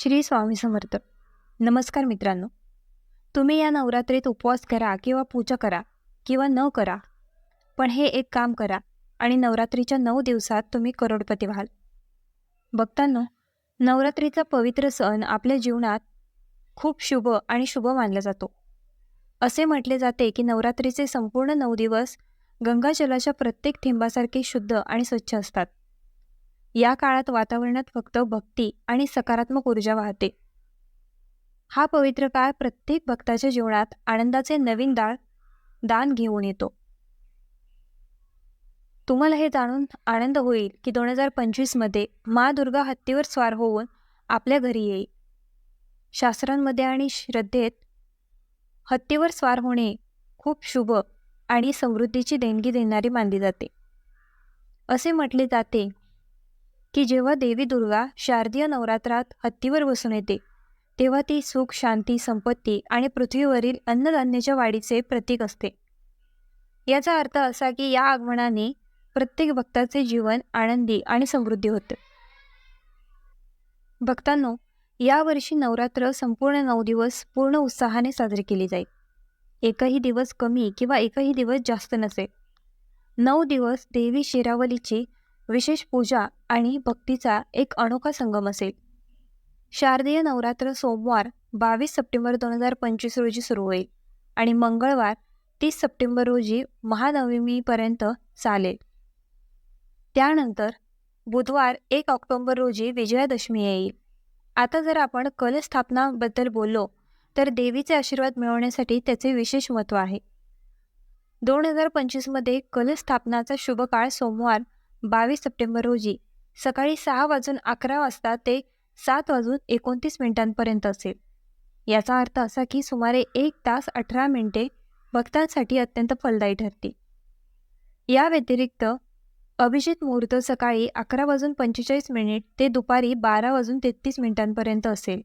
श्री स्वामी समर्थ. नमस्कार मित्रांनो. तुम्ही या नवरात्रीत उपवास करा किंवा पूजा करा किंवा न करा पण हे एक काम करा आणि नवरात्रीच्या नऊ दिवसात तुम्ही करोडपती व्हाल. बघतांनो नवरात्रीचा पवित्र सण आपल्या जीवनात खूप शुभ आणि शुभ मानला जातो. असे म्हटले जाते की नवरात्रीचे संपूर्ण नऊ दिवस गंगाजलाच्या प्रत्येक थेंबासारखे शुद्ध आणि स्वच्छ असतात. या काळात वातावरणात फक्त भक्ती आणि सकारात्मक ऊर्जा वाहते. हा पवित्र काळ प्रत्येक भक्ताच्या जीवनात आनंदाचे नवीन दाळ दान घेऊन येतो. तुम्हाला हे जाणून आनंद होईल की दोन हजार पंचवीसमध्ये मा दुर्गा हत्तीवर स्वार होऊन आपल्या घरी येईल. शास्त्रांमध्ये आणि श्रद्धेत हत्तीवर स्वार होणे खूप शुभ आणि समृद्धीची देणगी देणारी मानली जाते. असे म्हटले जाते की जेव्हा देवी दुर्गा शारदीय नवरात्रात हत्तीवर बसून येते तेव्हा ती सुख शांती संपत्ती आणि पृथ्वीवरील अन्नधान्याच्या वाढीचे प्रतीक असते. याचा अर्थ असा की या आगमनाने प्रत्येक भक्ताचे जीवन आनंदी आणि समृद्धी होते. भक्तांनो यावर्षी नवरात्र संपूर्ण नऊ दिवस पूर्ण उत्साहाने साजरी केली जाईल. एकही दिवस कमी किंवा एकही दिवस जास्त नसेल नऊ दिवस देवी शिरावलीची विशेष पूजा आणि भक्तीचा एक अनोखा संगम असेल. शारदीय नवरात्र सोमवार बावीस सप्टेंबर दोन हजार पंचवीस रोजी सुरू होईल आणि मंगळवार तीस सप्टेंबर रोजी महानवमीपर्यंत चालेल. त्यानंतर बुधवार एक ऑक्टोंबर रोजी विजयादशमी येईल. आता जर आपण कलस्थापनाबद्दल बोललो तर देवीचे आशीर्वाद मिळवण्यासाठी त्याचे विशेष महत्त्व आहे. दोन हजार पंचवीसमध्ये कलस्थापनाचा शुभ काळ सोमवार बावीस सप्टेंबर रोजी सकाळी सहा वाजून अकरा वाजता ते सात वाजून एकोणतीस मिनिटांपर्यंत असेल. याचा अर्थ असा की सुमारे एक तास अठरा मिनिटे भक्तांसाठी अत्यंत फलदायी ठरतील. या व्यतिरिक्त अभिजित मुहूर्त सकाळी अकरा वाजून पंचेचाळीस मिनिट ते दुपारी बारा वाजून तेहतीस मिनिटांपर्यंत असेल.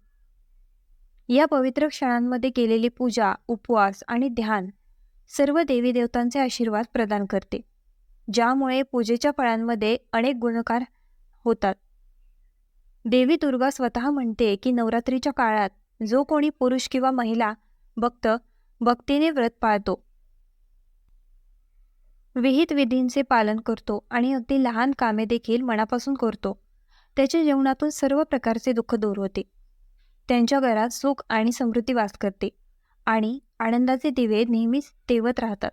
या पवित्र क्षणांमध्ये केलेली पूजा उपवास आणि ध्यान सर्व देवी देवतांचे आशीर्वाद प्रदान करते. ज्यामुळे पूजेच्या फळांमध्ये अनेक गुणकार होतात. देवी दुर्गा स्वतः म्हणते की नवरात्रीच्या काळात जो कोणी पुरुष किंवा महिला भक्त भक्तीने व्रत पाळतो विहित विधींचे पालन करतो आणि अगदी लहान कामे देखील मनापासून करतो. त्याच्या जीवनातून सर्व प्रकारचे दुःख दूर होते. त्यांच्या घरात सुख आणि समृद्धी वास करते आणि आनंदाचे दिवे नेहमीच तेवत राहतात.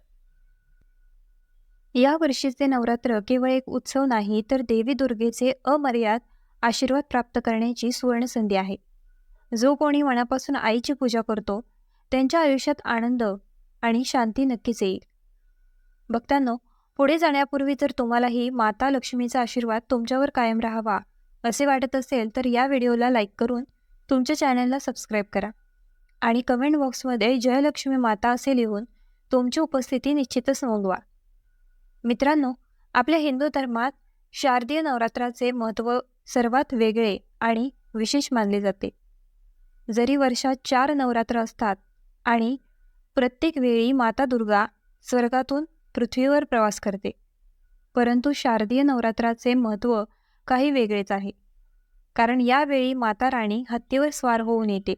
या वर्षीचे नवरात्र केवळ एक उत्सव नाही तर देवी दुर्गेचे अमर्याद आशीर्वाद प्राप्त करण्याची सुवर्णसंधी आहे. जो कोणी मनापासून आईची पूजा करतो त्यांच्या आयुष्यात आनंद आणि शांती नक्कीच येईल. भक्तांनो पुढे जाण्यापूर्वी जर तुम्हालाही माता लक्ष्मीचा आशीर्वाद तुमच्यावर कायम राहावा असे वाटत असेल तर या व्हिडिओला लाईक करून तुमच्या चॅनलला सबस्क्राईब करा. आणि कमेंट बॉक्समध्ये जयलक्ष्मी माता असे लिहून तुमची उपस्थिती निश्चितच नोंदवा. मित्रांनो आपल्या हिंदू धर्मात शारदीय नवरात्राचे महत्त्व सर्वात वेगळे आणि विशेष मानले जाते. जरी वर्षात चार नवरात्र असतात आणि प्रत्येक वेळी माता दुर्गा स्वर्गातून पृथ्वीवर प्रवास करते परंतु शारदीय नवरात्राचे महत्त्व काही वेगळेच आहे. कारण यावेळी माता राणी हत्तीवर स्वार होऊन येते.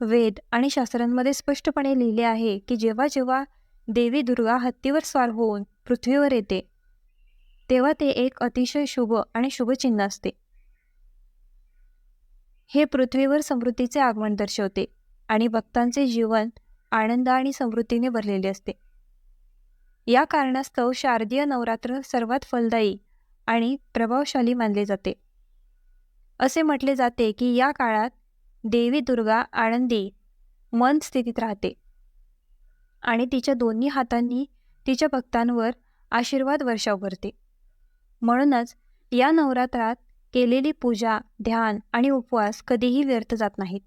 वेद आणि शास्त्रांमध्ये स्पष्टपणे लिहिले आहे की जेव्हा जेव्हा देवी दुर्गा हत्तीवर स्वार होऊन पृथ्वीवर येते. तेव्हा ते एक अतिशय शुभ आणि शुभचिन्ह असते. हे पृथ्वीवर समृद्धीचे आगमन दर्शवते आणि भक्तांचे जीवन आनंद आणि समृद्धीने भरलेले असते. या कारणास्तव शारदीय नवरात्र सर्वात फलदायी आणि प्रभावशाली मानले जाते. असे म्हटले जाते की या काळात देवी दुर्गा आनंदी मन स्थितीत राहते आणि तिच्या दोन्ही हातांनी तिच्या भक्तांवर आशीर्वाद वर्षाव करते म्हणूनच या नवरात्रात केलेली पूजा ध्यान आणि उपवास कधीही व्यर्थ जात नाहीत.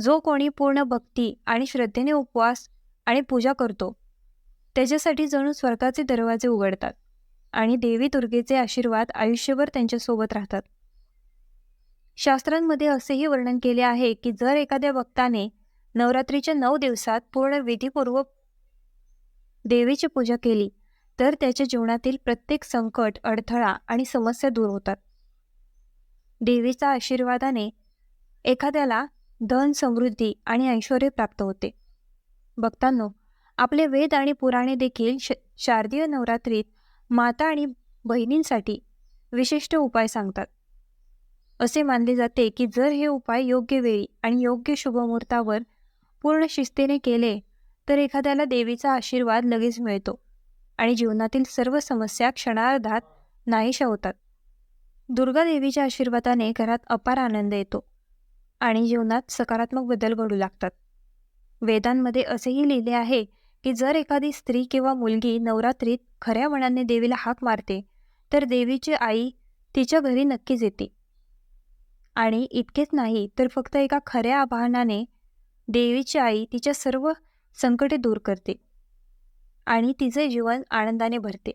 जो कोणी पूर्ण भक्ती आणि श्रद्धेने उपवास आणि पूजा करतो त्याच्यासाठी जणू स्वर्गाचे दरवाजे उघडतात आणि देवी दुर्गेचे आशीर्वाद आयुष्यभर त्यांच्यासोबत राहतात. शास्त्रांमध्ये असेही वर्णन केले आहे की जर एखाद्या भक्ताने नवरात्रीच्या नऊ दिवसात पूर्ण विधीपूर्वक देवीची पूजा केली तर त्याच्या जीवनातील प्रत्येक संकट अडथळा आणि समस्या दूर होतात. देवीच्या आशीर्वादाने एखाद्याला धन समृद्धी आणि ऐश्वर प्राप्त होते. भक्तांनो आपले वेद आणि पुराणे देखील श शारदीय नवरात्रीत माता आणि बहिणींसाठी विशिष्ट उपाय सांगतात. असे मानले जाते की जर हे उपाय योग्य वेळी आणि योग्य शुभमुहूर्तावर पूर्ण शिस्तीने केले तर एखाद्याला देवीचा आशीर्वाद लगेच मिळतो आणि जीवनातील सर्व समस्या क्षणार्धात नाहीशा होतात. दुर्गा देवीच्या आशीर्वादाने घरात अपार आनंद येतो आणि जीवनात सकारात्मक बदल घडू लागतात. वेदांमध्ये असेही लिहिले आहे की जर एखादी स्त्री किंवा मुलगी नवरात्रीत खऱ्या मनाने देवीला हाक मारते तर देवीची आई तिच्या घरी नक्कीच येते आणि इतकेच नाही तर फक्त एका खऱ्या आवाहनाने देवीची आई तिच्या सर्व संकटे दूर करते आणि तिचे जीवन आनंदाने भरते.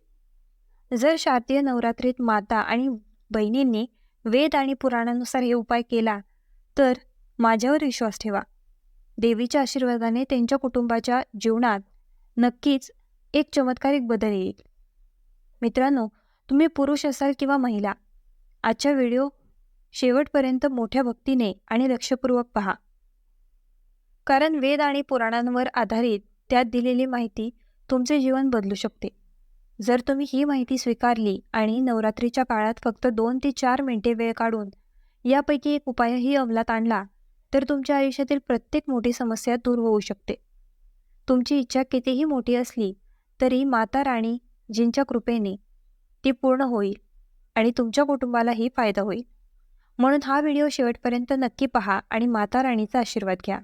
जर शारदीय नवरात्रीत माता आणि बहिणींनी वेद आणि पुराणानुसार हे उपाय केला तर माझ्यावर विश्वास ठेवा. देवीच्या आशीर्वादाने त्यांच्या कुटुंबाच्या जीवनात नक्कीच एक चमत्कारिक बदल येईल. मित्रांनो तुम्ही पुरुष असाल किंवा महिला आजच्या व्हिडिओ शेवटपर्यंत मोठ्या भक्तीने आणि लक्षपूर्वक पहा. कारण वेद आणि पुराणांवर आधारित त्यात दिलेली माहिती तुमचे जीवन बदलू शकते. जर तुम्ही ही माहिती स्वीकारली आणि नवरात्रीच्या काळात फक्त दोन ते चार मिनिटे वेळ काढून यापैकी एक उपायही अंमलात आणला तर तुमच्या आयुष्यातील प्रत्येक मोठी समस्या दूर होऊ शकते. तुमची इच्छा कितीही मोठी असली तरी माता राणी जिंच्या कृपेने ती पूर्ण होईल आणि तुमच्या कुटुंबालाही फायदा होईल. म्हणून हा व्हिडिओ शेवटपर्यंत नक्की पहा आणि माता राणीचा आशीर्वाद घ्या.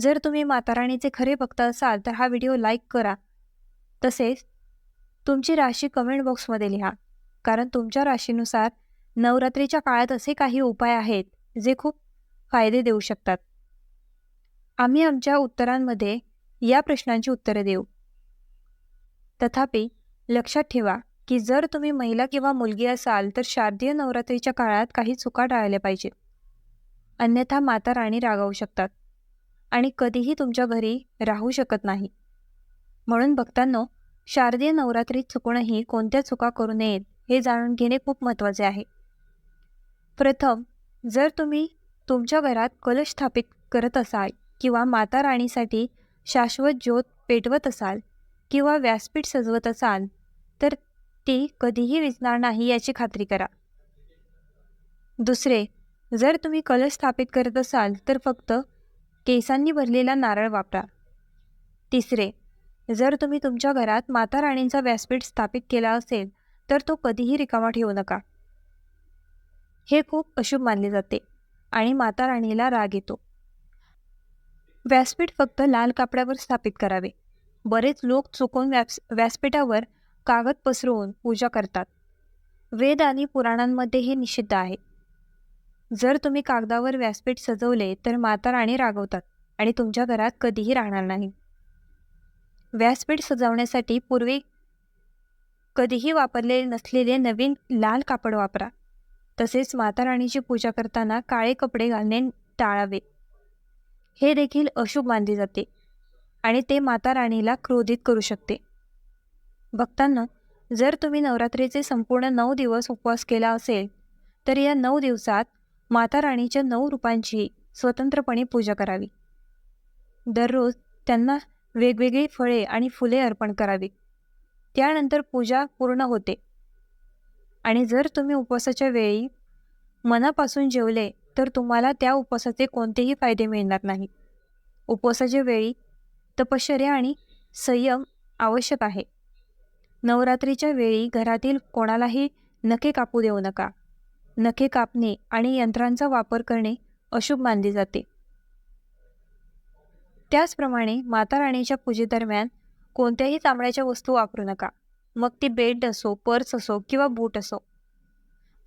जर तुम्ही माताराणीचे खरे भक्त असाल तर हा व्हिडिओ लाईक करा. तसेच तुमची राशी कमेंट बॉक्समध्ये लिहा कारण तुमच्या राशीनुसार नवरात्रीच्या काळात असे काही उपाय आहेत जे खूप फायदे देऊ शकतात. आम्ही आमच्या उत्तरांमध्ये या प्रश्नांची उत्तरे देऊ. तथापि लक्षात ठेवा की जर तुम्ही महिला किंवा मुलगी असाल तर शारदीय नवरात्रीच्या काळात काही चुका टाळल्या पाहिजेत. अन्यथा माता राणी रागावू शकतात. आणि कधीही तुमच्या घरी राहू शकत नाही. म्हणून भक्तांनो शारदीय नवरात्रीत चुकूनही कोणत्या चुका करू नयेत हे जाणून घेणे खूप महत्त्वाचे आहे. प्रथम जर तुम्ही तुमच्या घरात कलश स्थापित करत असाल किंवा माता राणीसाठी शाश्वत ज्योत पेटवत असाल किंवा व्यासपीठ सजवत असाल तर ती कधीही विजणार नाही याची खात्री करा. दुसरे जर तुम्ही कलश स्थापित करत असाल तर फक्त केसांनी भरलेला नारळ वापरा. तिसरे जर तुम्ही तुमच्या घरात माता राणींचा व्यासपीठ स्थापित केला असेल तर तो कधीही रिकामा ठेवू नका. हे खूप अशुभ मानले जाते आणि माता राणीला राग येतो. व्यासपीठ फक्त लाल कापडावर स्थापित करावे. बरेच लोक चुकून व्यास व्यासपीठावर कागद पसरवून पूजा करतात. वेद आणि पुराणांमध्ये हे निषिद्ध आहे. जर तुम्ही कागदावर व्यासपीठ सजवले तर माता राणी रागवतात आणि तुमच्या घरात कधीही राहणार नाही. व्यासपीठ सजवण्यासाठी पूर्वी कधीही वापरलेले नसलेले नवीन लाल कापड वापरा. तसेच माता राणीची पूजा करताना काळे कपडे घालणे टाळावे. हे देखील अशुभ मानले जाते आणि ते माता राणीला क्रोधित करू शकते. भक्तांना जर तुम्ही नवरात्रीचे संपूर्ण नऊ दिवस उपवास केला असेल तर या नऊ दिवसात माता राणीच्या नऊ रूपांची स्वतंत्रपणे पूजा करावी. दररोज त्यांना वेगवेगळी फळे आणि फुले अर्पण करावी. त्यानंतर पूजा पूर्ण होते. आणि जर तुम्ही उपवासाच्या वेळी मनापासून जेवले तर तुम्हाला त्या उपवासाचे कोणतेही फायदे मिळणार नाही. उपवासाच्या वेळी तपश्चर्या आणि संयम आवश्यक आहे. नवरात्रीच्या वेळी घरातील कोणालाही नखे कापू देऊ नका. नखे कापणे आणि यंत्रांचा वापर करणे अशुभ मानले जाते. त्याचप्रमाणे माता राणीच्या पूजेदरम्यान कोणत्याही तांबड्याच्या वस्तू वापरू नका. मग ती बेल्ट असो पर्स असो किंवा बूट असो.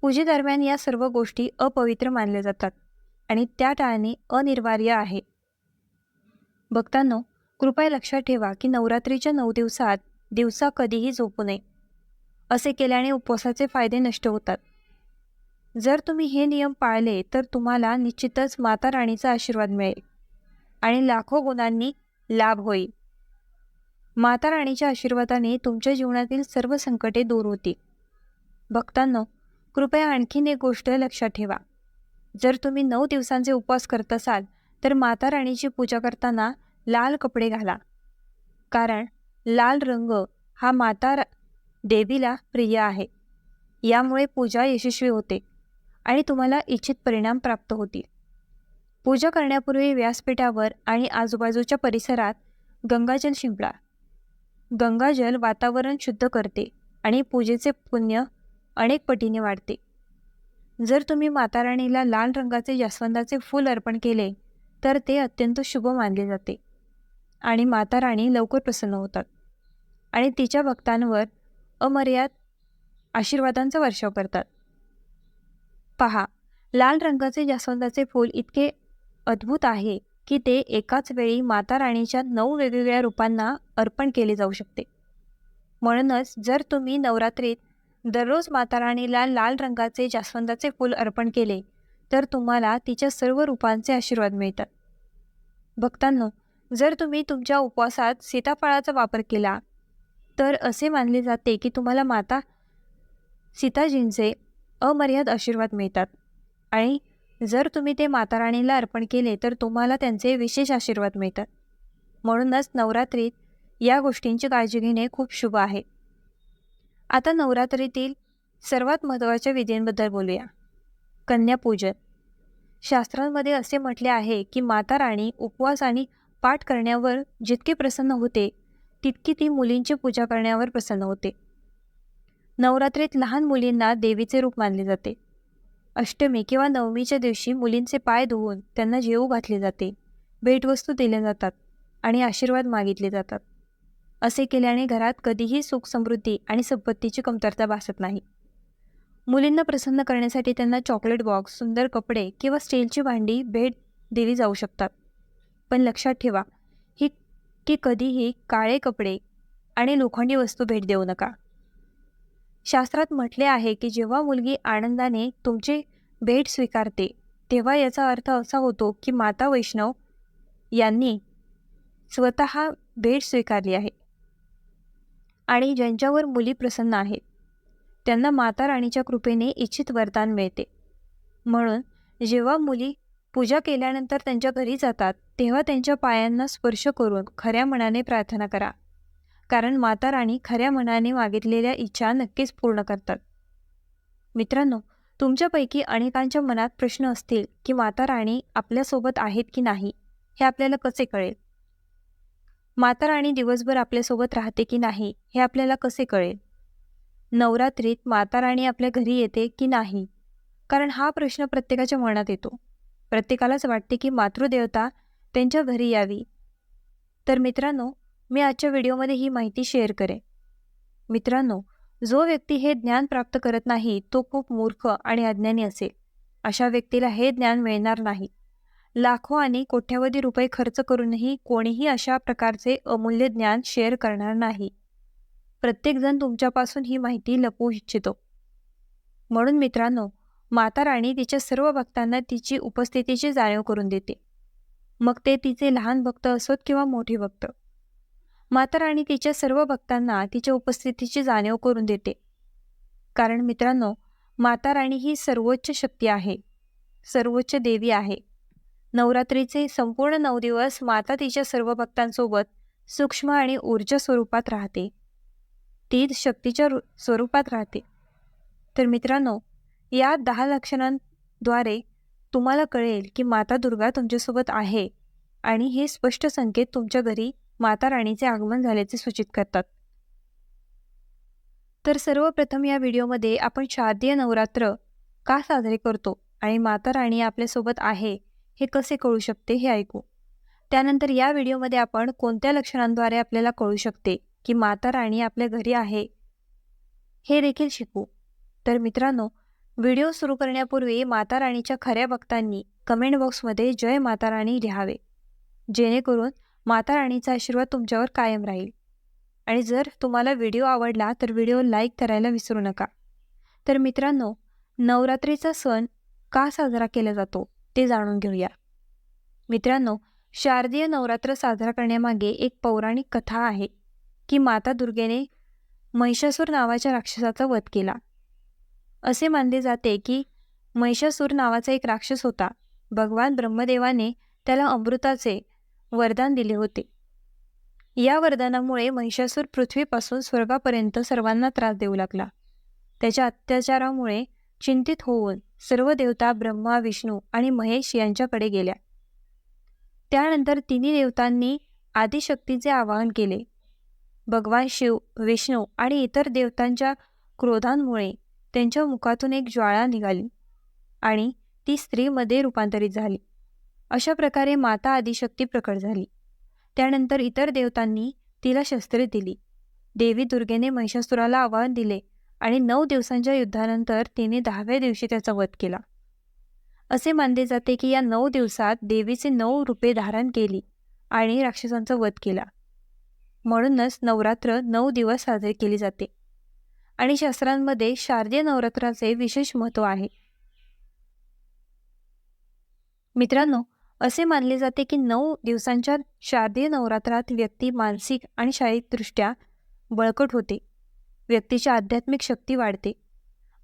पूजेदरम्यान या सर्व गोष्टी अपवित्र मानल्या जातात आणि त्या टाळणे अनिवार्य आहे. भक्तांनो कृपया लक्षात ठेवा की नवरात्रीच्या नऊ दिवसात दिवसा कधीही झोपू नये. असे केल्याने उपवासाचे फायदे नष्ट होतात. जर तुम्ही हे नियम पाळले तर तुम्हाला निश्चितच माता राणीचा आशीर्वाद मिळेल आणि लाखो गुणांनी लाभ होईल. माता राणीच्या आशीर्वादाने तुमच्या जीवनातील सर्व संकटे दूर होतील. भक्तांनो कृपया आणखीन एक गोष्ट लक्षात ठेवा. जर तुम्ही नऊ दिवसांचे उपवास करत असाल तर माता राणीची पूजा करताना लाल कपडे घाला. कारण लाल रंग हा माता रा- देवीला प्रिय आहे. यामुळे पूजा यशस्वी होते. आणि तुम्हाला इच्छित परिणाम प्राप्त होतील. पूजा करण्यापूर्वी व्यासपीठावर आणि आजूबाजूच्या परिसरात गंगाजल शिंपडा गंगाजल वातावरण शुद्ध करते आणि पूजेचे पुण्य अनेक पटीने वाढते. जर तुम्ही माता राणीला लाल रंगाचे जास्वंदाचे फूल अर्पण केले तर ते अत्यंत शुभ मानले जाते आणि माता राणी लवकर प्रसन्न होतात. आणि तिच्या भक्तांवर अमर्याद आशीर्वादांचा वर्षाव करतात. पहा लाल रंगाचे जास्वंदाचे फूल इतके अद्भुत आहे की ते एकाच वेळी माता राणीच्या नऊ वेगवेगळ्या रूपांना अर्पण केले जाऊ शकते. म्हणूनच जर तुम्ही नवरात्रीत दररोज माता राणीला लाल रंगाचे जास्वंदाचे फूल अर्पण केले तर तुम्हाला तिच्या सर्व रूपांचे आशीर्वाद मिळतात. भक्तांनो जर तुम्ही तुमच्या उपवासात सीताफळाचा वापर केला तर असे मानले जाते की तुम्हाला माता सीताजींचे अमर्याद आशीर्वाद मिळतात. आणि जर तुम्ही ते माता राणीला अर्पण केले तर तुम्हाला त्यांचे विशेष आशीर्वाद मिळतात. म्हणूनच नवरात्रीत या गोष्टींची काळजी घेणे खूप शुभ आहे. आता नवरात्रीतील सर्वात महत्त्वाच्या विधींबद्दल बोलूया. कन्यापूजन. शास्त्रांमध्ये असे म्हटले आहे की माता राणी उपवास आणि पाठ करण्यावर जितके प्रसन्न होते तितकी ती मुलींची पूजा करण्यावर प्रसन्न होते. नवरात्रीत लहान मुलींना देवीचे रूप मानले जाते. अष्टमी किंवा नवमीच्या दिवशी मुलींचे पाय धुवून त्यांना जेवू घातले जाते. भेटवस्तू दिल्या जातात आणि आशीर्वाद मागितले जातात. असे केल्याने घरात कधीही सुख समृद्धी आणि संपत्तीची कमतरता भासत नाही. मुलींना प्रसन्न करण्यासाठी त्यांना चॉकलेट बॉक्स सुंदर कपडे किंवा स्टीलची भांडी भेट दिली जाऊ शकतात. पण लक्षात ठेवा ही की कधीही काळे कपडे आणि लोखंडी वस्तू भेट देऊ नका. शास्त्रात म्हटले आहे की जेव्हा मुलगी आनंदाने तुमची भेट स्वीकारते तेव्हा याचा अर्थ असा होतो की माता वैष्णव यांनी स्वतः भेट स्वीकारली आहे आणि ज्यांच्यावर मुली प्रसन्न आहेत त्यांना माता राणीच्या कृपेने इच्छित वरदान मिळते. म्हणून जेव्हा मुली पूजा केल्यानंतर त्यांच्या घरी जातात तेव्हा त्यांच्या पायांना स्पर्श करून खऱ्या मनाने प्रार्थना करा. कारण माता राणी खऱ्या मनाने मागितलेल्या इच्छा नक्कीच पूर्ण करतात. मित्रांनो तुमच्यापैकी अनेकांच्या मनात प्रश्न असतील की माता राणी आपल्यासोबत आहेत की नाही हे आपल्याला कसे कळेल? माता राणी दिवसभर आपल्यासोबत राहते की नाही हे आपल्याला कसे कळेल? नवरात्रीत माता राणी आपल्या घरी येते की नाही? कारण हा प्रश्न प्रत्येकाच्या मनात येतो. प्रत्येकालाच वाटते की मातृदेवता त्यांच्या घरी यावी. तर मित्रांनो मी आजच्या व्हिडिओमध्ये ही माहिती शेअर करेन. मित्रांनो जो व्यक्ती हे ज्ञान प्राप्त करत नाही तो खूप मूर्ख आणि अज्ञानी असेल. अशा व्यक्तीला हे ज्ञान मिळणार नाही. लाखो आणि कोट्यावधी रुपये खर्च करूनही कोणीही अशा प्रकारचे अमूल्य ज्ञान शेअर करणार नाही. प्रत्येकजण तुमच्यापासून ही माहिती लपवू इच्छितो. म्हणून मित्रांनो माता राणी तिच्या सर्व भक्तांना तिची उपस्थितीची जाणीव करून देते. मग ते तिचे लहान भक्त असोत किंवा मोठे भक्त. माता राणी तिच्या सर्व भक्तांना तिच्या उपस्थितीची जाणीव करून देते. कारण मित्रांनो माता राणी ही सर्वोच्च शक्ती आहे. सर्वोच्च देवी आहे. नवरात्रीचे संपूर्ण नऊ दिवस माता तिच्या सर्व भक्तांसोबत सूक्ष्म आणि ऊर्जा स्वरूपात राहते. ती शक्तीच्या स्वरूपात राहते. तर मित्रांनो या दहा लक्षणांद्वारे तुम्हाला कळेल की माता दुर्गा तुमच्यासोबत आहे आणि हे स्पष्ट संकेत तुमच्या घरी माता राणीचे आगमन झाल्याचे सूचित करतात. तर सर्वप्रथम या व्हिडिओमध्ये आपण शारदीय नवरात्र का साजरे करतो आणि माता राणी आपल्यासोबत आहे हे कसे कळू शकते हे ऐकू. त्यानंतर या व्हिडिओमध्ये आपण कोणत्या लक्षणांद्वारे आपल्याला कळू शकते की माता राणी आपल्या घरी आहे हे देखील शिकू. तर मित्रांनो व्हिडिओ सुरू करण्यापूर्वी माता राणीच्या खऱ्या भक्तांनी कमेंट बॉक्समध्ये जय माता राणी लिहावे. जेणेकरून माता राणीचा आशीर्वाद तुमच्यावर कायम राहील. आणि जर तुम्हाला व्हिडिओ आवडला तर व्हिडिओ लाईक करायला विसरू नका. तर मित्रांनो नवरात्रीचा सण का साजरा केला जातो ते जाणून घेऊया. मित्रांनो शारदीय नवरात्र साजरा करण्यामागे एक पौराणिक कथा आहे की माता दुर्गेने महिषासूर नावाच्या राक्षसाचा वध केला. असे मानले जाते की महिषासूर नावाचा एक राक्षस होता. भगवान ब्रह्मदेवाने त्याला अमृताचे वरदान दिले होते. या वरदानामुळे महिषासूर पृथ्वीपासून स्वर्गापर्यंत सर्वांना त्रास देऊ लागला. त्याच्या अत्याचारामुळे चिंतित होऊन सर्व देवता ब्रह्मा विष्णू आणि महेश यांच्याकडे गेल्या. त्यानंतर तिन्ही देवतांनी आदिशक्तीचे आवाहन केले. भगवान शिव विष्णू आणि इतर देवतांच्या क्रोधांमुळे त्यांच्या मुखातून एक ज्वाळा निघाली आणि ती स्त्रीमध्ये रूपांतरित झाली. अशा प्रकारे माता आदिशक्ती प्रकट झाली. त्यानंतर इतर देवतांनी तिला शस्त्रे दिली. देवी दुर्गेने महिषासुराला आवाहन दिले आणि नऊ दिवसांच्या युद्धानंतर तिने दहाव्या दिवशी त्याचा वध केला. असे मानले जाते की या नऊ दिवसात देवीचे नऊ रूपे धारण केली आणि राक्षसांचा वध केला. म्हणूनच नवरात्र नऊ दिवस साजरे केली जाते. आणि शास्त्रांमध्ये शारदीय नवरात्राचे विशेष महत्त्व आहे. मित्रांनो असे मानले जाते की नऊ दिवसांच्या शारदीय नवरात्रात व्यक्ती मानसिक आणि शारीरिकदृष्ट्या बळकट होते. व्यक्तीची आध्यात्मिक शक्ती वाढते.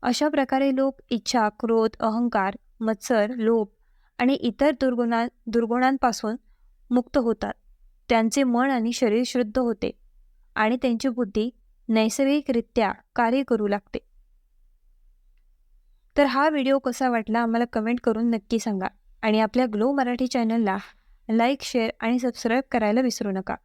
अशा प्रकारे लोक इच्छा क्रोध अहंकार मत्सर लोभ आणि इतर दुर्गुणा दुर्गुणांपासून मुक्त होतात. त्यांचे मन आणि शरीर शुद्ध होते आणि त्यांची बुद्धी नैसर्गिकरित्या कार्य करू लागते. तर हा व्हिडिओ कसा वाटला आम्हाला कमेंट करून नक्की सांगा. आणि आपल्या ग्लो मराठी चॅनलला लाईक शेअर आणि सबस्क्राईब करायला विसरू नका.